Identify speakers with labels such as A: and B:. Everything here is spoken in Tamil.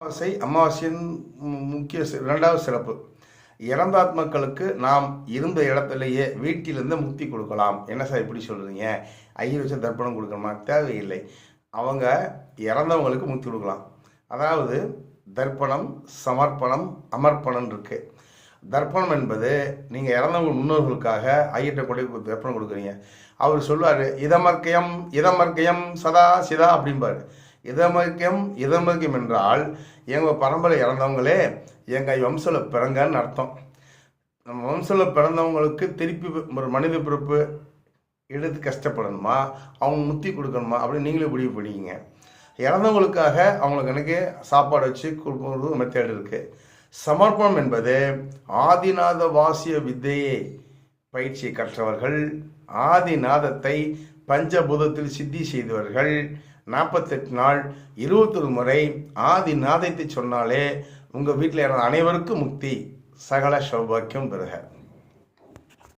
A: அமாவாசை அமாவாசையின் முக்கிய இரண்டாவது சிறப்பு. இறந்தாத்மக்களுக்கு நாம் இருந்த இடத்துலையே வீட்டிலிருந்து முக்தி கொடுக்கலாம். என்ன சார் இப்படி சொல்கிறீங்க ஐயர் வச்சு தர்ப்பணம் கொடுக்கணுமா? தேவையில்லை. அவங்க இறந்தவங்களுக்கு முக்தி கொடுக்கலாம். அதாவது தர்ப்பணம் சமர்ப்பணம் அமர்ப்பணம் இருக்கு. தர்ப்பணம் என்பது நீங்கள் இறந்தவங்க முன்னோர்களுக்காக ஐயர்கிட்ட கொண்டு தர்ப்பணம் கொடுக்குறீங்க. அவர் சொல்லுவார் இதமர்க்கயம் இதமர்க்கயம் சதா சிதா அப்படிம்பாரு. இதமர்க்கம் இதமர்க்கம் என்றால் எங்கள் பரம்பரை இறந்தவங்களே எங்கள் வம்சத்தில் பிறங்கன்னு அர்த்தம். நம்ம வம்சத்தில் பிறந்தவங்களுக்கு திருப்பி ஒரு மனித பிறப்பு எடுத்து கஷ்டப்படணுமா? அவங்க முத்தி கொடுக்கணுமா? அப்படின்னு நீங்களே முடிவு பண்ணிக்கிங்க. இறந்தவங்களுக்காக அவங்களுக்கு எனக்கு சாப்பாடு வச்சு கொடுக்கறது மெத்தேடு இருக்குது சமர்ப்பணம் என்பது ஆதிநாத வாசிய வித்தையை பயிற்சி கற்றவர்கள் ஆதிநாதத்தை பஞ்சபூதத்தில் சித்தி செய்தவர்கள். நாற்பத்தெட்டு நாள் இருபத்தொரு முறை ஆதிநாதத்தை சொன்னாலே உங்கள் வீட்டில் அனைவருக்கும் முக்தி சகல சௌபாக்கியம் பெறுக.